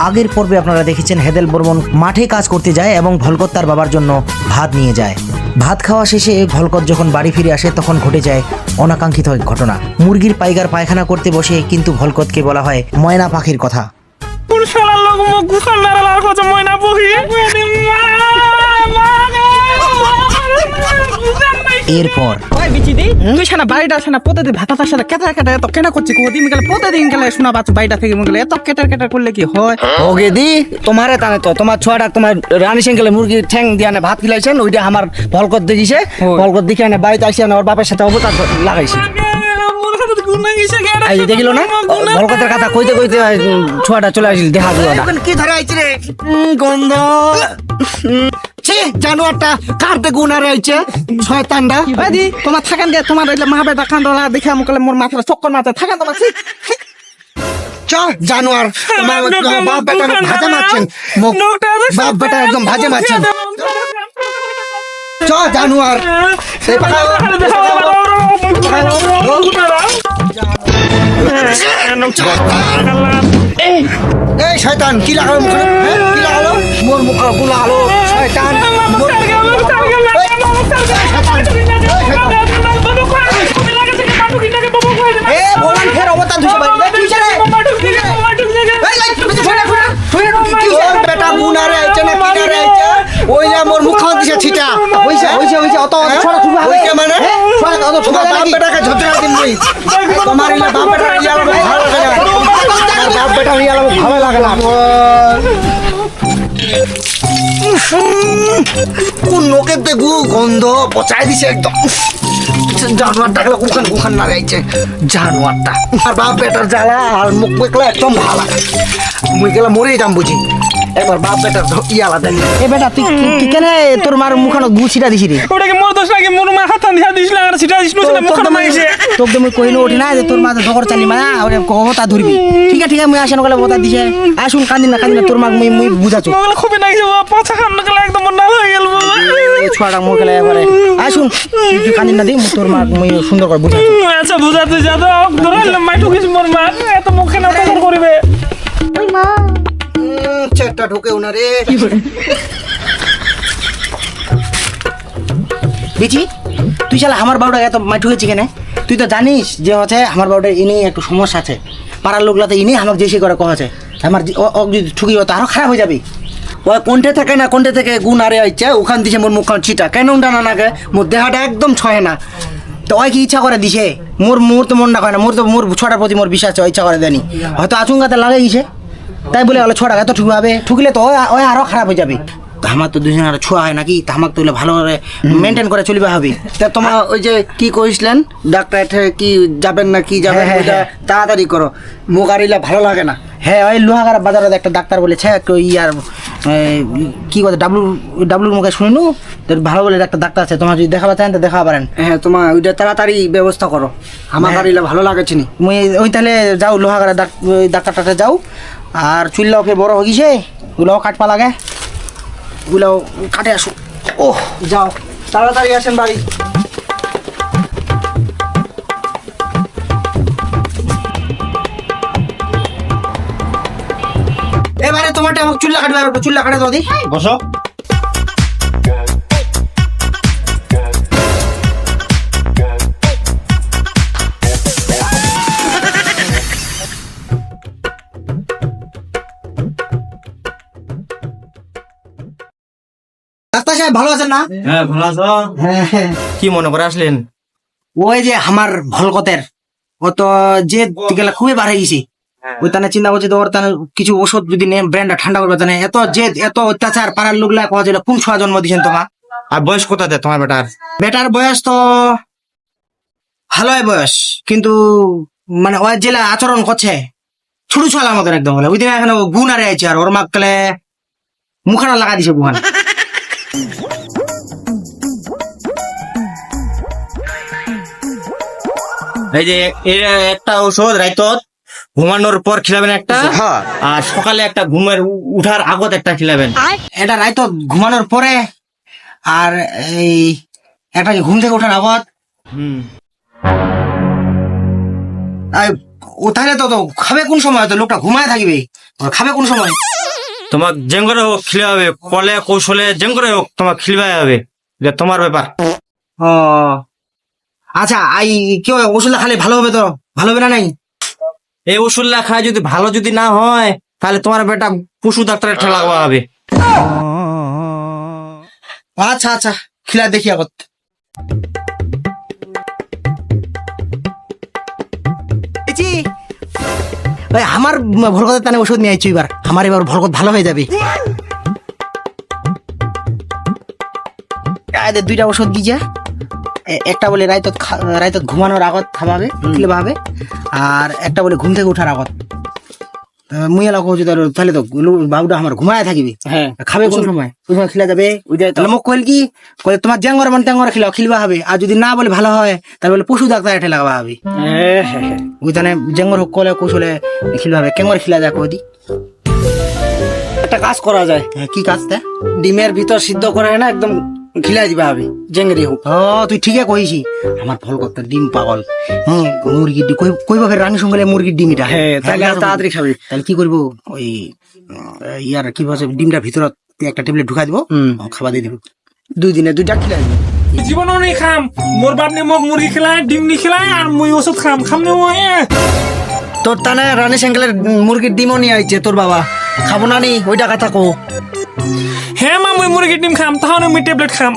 আগের পর্বে আপনারা দেখেছেন হেদেল বর্মন মাঠে কাজ করতে যায় এবং ভলকত তার বাবার জন্য ভাত নিয়ে যায় ভাত খাওয়া শেষে ভলকত যখন বাড়ি ফিরে আসে তখন ঘটে যায় অনাকাঙ্ক্ষিত এক ঘটনা মুরগির পাইগার পায়খানা করতে বসে কিন্তু ভলকতকে বলা হয় ময়না পাখির কথা কথা ময়না বহি এরপর। ওই বিচিদি তুই ছানা বাড়িটা ছানা প্রতিদিন ভাতা তার সাথে কেটার কেটার এত কেনা করছি কোদি গেলে প্রতিদিন গেলে শোনা পাচ্ছ বাড়িটা থেকে গেলে এত কেটার কেটার করলে কি হয়? ওগে দি তোমারে তানে তো তোমার ছোয়াটা তোমার রানী সিংকেলে মুরগির ঠ্যাং দিয়ে আনে ভাত খিলাইছেন ওইটা আমার ভলকত দেখিছে ভলকত দেখে আনে বাড়িতে আসি আনে ওর বাপের সাথে অবতার লাগাইছে। দেখিল না? ভলকতের কথা কইতে কইতে ছোয়াটা চলে আসিল দেখা দিল না। কি ধরে আইছে রে? উম, গন্ধ। জানোয়ারটা কারতে গুনারে আইছে শয়তানটা ওই দি তোমার থাকান দিয়ে তোমার ওইলে মা বেটা কান্দলা দেখে আমি কলে মোর মাথা চক্কর মাথা থাকান তোমার ঠিক চ জানোয়ার তোমার বাপ বেটা ভাজে মারছেন বাপ বেটা একদম ভাজে মারছেন চ জানোয়ার সেই এই শয়তান কি লাগালো মুখে হ্যাঁ? কি লাগালো মোর মুখ গু লাগালো তোমার বাপ বেটা ভালো লাগে কোন দেখু গন্ধ পচাই দিছে একদম। জানোয়ারটা গেলে কুখান কুখান না গাইছে জানোয়ারটা। আর বাপ বেটার জ্বালা আর মুখ বেকলা একদম ভালা। মুই গেলা মরে যাম বুঝি। একবার বাপ বেটার ইয়ালা দেন এ বেটা তুই কেন তোর মার মুখানো গু ছিটা দিছি রে? ওটাকে মোর লাগে মোর মা হাতান দিয়া দিছিল আর সেটা দিছিল সেটা মুখ মাইছে। তোকে মুই কইনো ওঠি না যে তোর মা ঝগড় চালি মা ওরে কথা ধরবি। ঠিক আছে ঠিক আছে মুই আসেন গেলে বতা দিছে আসুন কান্দিন না কান্দিন না তোর মাক মুই মুই বুঝাচ্ছ। মোগলে খুবই নাইছে বাবা পাছা খান গেলে একদম না হয়ে গেল বাবা। ছুয়াটা মুখ খেলে এবারে আসুন তুই কান্দিন না দি মুই তোর মাক মুই সুন্দর করে বুঝাচ্ছ। আচ্ছা বুঝাতে যা তো ধরাইলে মাইটু কিছু মোর মা। এত মুখে না তখন করিবে। চেটটা ঢুকে উনারে বেচি তুই শালা আমার বাবুটা এত মাঠু হয়েছি কেন? তুই তো জানিস যে হচ্ছে আমার বাবুটা ইনি একটু সমস্যা আছে। পাড়ার লোকলাতে ইনি আমাকে যেসে করে কছে আমার যে- ও- ও যদি ঠুকি হতো আরও খারাপ হয়ে যাবে। ওই কোনটা থাকে না কোনটা থেকে গুণ আরে আইছে ওখান দিছে মোর মুখ চিটা কেন ডানা নাগে? মোর দেহাটা একদম ছয় না। তো ওই কি ইচ্ছা করে দিছে? মোর মোর তো মন না করে না মোর তো মোর ছটার প্রতি মোর বিশ্বাস আছে, ইচ্ছা করে দেনি হয়তো আচুঙ্গাতে লাগাই গেছে তাই বলে হলো ছটা এত ঠুকি হবে। ঠুকলে তো ওই ওই আরও খারাপ হয়ে যাবে। তো আমার তো দুজন আর ছোঁয়া হয় নাকি? তো আমাকে তো ভালো করে মেনটেন করে চলবে হবে। তা তোমার ওই যে কি কইছিলেন? ডাক্তার কি যাবেন না কি যাবেন হ্যাঁ, হ্যাঁ, হ্যাঁ। তাড়াতাড়ি করো। মুখ ভালো লাগে না। হ্যাঁ ওই লোহাগাড়া বাজারে একটা ডাক্তার বলেছে ইয়ার কি কথা ডাবলু ডাবলুর মুখে শুনিনু? তোর ভালো বলে একটা ডাক্তার আছে তোমার যদি দেখাবা চান তো দেখাবা পারেন। হ্যাঁ তোমার ওইটা তাড়াতাড়ি ব্যবস্থা করো। আমার হ্যাঁ। ভালো লাগে চিনি। মুই ওই তাহলে যাও লোহাগাড়া ডাক্তারটাতে যাও। আর চুল্লাও ফের বড় হয়ে গেছে ওগুলাও কাটপা লাগে। ওগুলাও কাটে আসো। ও যাও তাড়াতাড়ি আসেন বাড়ি। এবারে তোমারটা আমাকে চুল্লা কাটবে একটু চুল্লা কাটে দাদি বসো। ডাক্তার সাহেব ভালো আছেন না? হ্যাঁ ভালো আছো? হ্যাঁ হ্যাঁ। কি মনে করে আসলেন? ওই যে আমার ভলকতের ও তো যে গেলে খুবই হয়ে গেছি। ওই তানে চিন্তা করছি ওর তানে কিছু ওষুধ যদি নেন ব্র্যান্ডটা ঠান্ডা করবে তানে এত জেদ এত অত্যাচার পাড়ার লোকলা কথা ছিল কোন ছোঁয়া জন্ম দিয়েছেন তোমার আর বয়স কোথাতে তোমার বেটার? বেটার বয়স তো ভালোই বয়স কিন্তু মানে ওই জেলা আচরণ করছে ছোট ছোয়ালার মতন একদম বলে। ওই দিন এখানে গুণ আরে আছে আর ওর মাক গেলে মুখানা লাগা দিছে গুহান। এই যে একটা ওষুধ রাইতত ঘুমানোর পর খিলাবেন একটা হ্যাঁ। আর সকালে একটা ঘুমের উঠার আগত একটা খিলাবেন। এটা রাইতো ঘুমানোর পরে আর এই একটা ঘুম থেকে ওঠার আগত। হুম। আর ও তাহলে তো তো খাবে কোন সময়? তো লোকটা ঘুমায় থাকবে। খাবে কোন সময়? তোমাক যেন করে হোক খেলে হবে কলে কৌশলে যেন করে হোক তোমার খিলবাই হবে। এটা তোমার ব্যাপার ও আচ্ছা আই কেউ ওষুধ খালে ভালো হবে তো? ভালো হবে না নাই? এই ওষুধ খায় যদি ভালো যদি না হয় তাহলে তোমার বেটা পশু ডাক্তারের ঠেলা হবে আচ্ছা আচ্ছা খিলা দেখি আগত। ভাই আমার ভরকতের তানে ওষুধ নিয়ে আইছি এবার। আমার এবার ভরকত ভালো হয়ে যাবে। দুইটা ওষুধ দিয়ে যা একটা বলে রাইতত রাইতত ঘুমানোর আগত থামাবে ভাবে। আর একটা বলে ঘুম থেকে ওঠার আগত। মুই তোর তাহলে তো বাবুটা আমার ঘুমায় থাকিবি। হ্যাঁ। খাবে কোন সময়। কোন সময় খিলা যাবে। তাহলে মোক কইল কি কইল তোমার জ্যাঙ্গর মান ট্যাঙ্গর খিলাও খিলবা হবে। আর যদি না বলে ভালো হয় তাহলে বলে পশু ডাক্তার এটা লাগাবা হবে। ওই তানে জ্যাঙ্গর হোক কলে কৌশলে খিলবা হবে। কেঙ্গর খিলা যায় কদি একটা কাজ করা যায়। হ্যাঁ, কি কাজ তা? ডিমের ভিতর সিদ্ধ করে না একদম খিলাই দিবা হবে জেঙ্গরি হোক। ও তুই ঠিকই কইছি আমার ফল করতে ডিম পাগল। হ্যাঁ মুরগির ডিম কই কই ভাবে রানী সঙ্গে মুরগির ডিম এটা। হ্যাঁ, তাহলে তাড়াতাড়ি খাবি। তাহলে কি করব ওই ইয়ার কি বলছে ডিমটা ভিতরত একটা টেবিলে ঢুকাই দিব। খাবার দিয়ে দিব। দুই দিনে দুইটা খিলাই দিবি। জীবনও নেই খাম? মোর বাপ নে মোক মুরগি খেলায় ডিম নি খেলায় আর মুই ওষুধ খাম। খাম নে মই? তোর তানে রানী সেঙ্গেলের মুরগির ডিমও নিয়ে আইছে তোর বাবা। খাব না নি? ওইটা কথা কো হ্যাঁ মা মুই মুরগির ডিম খাম তাহলে মুই ট্যাবলেট খাম।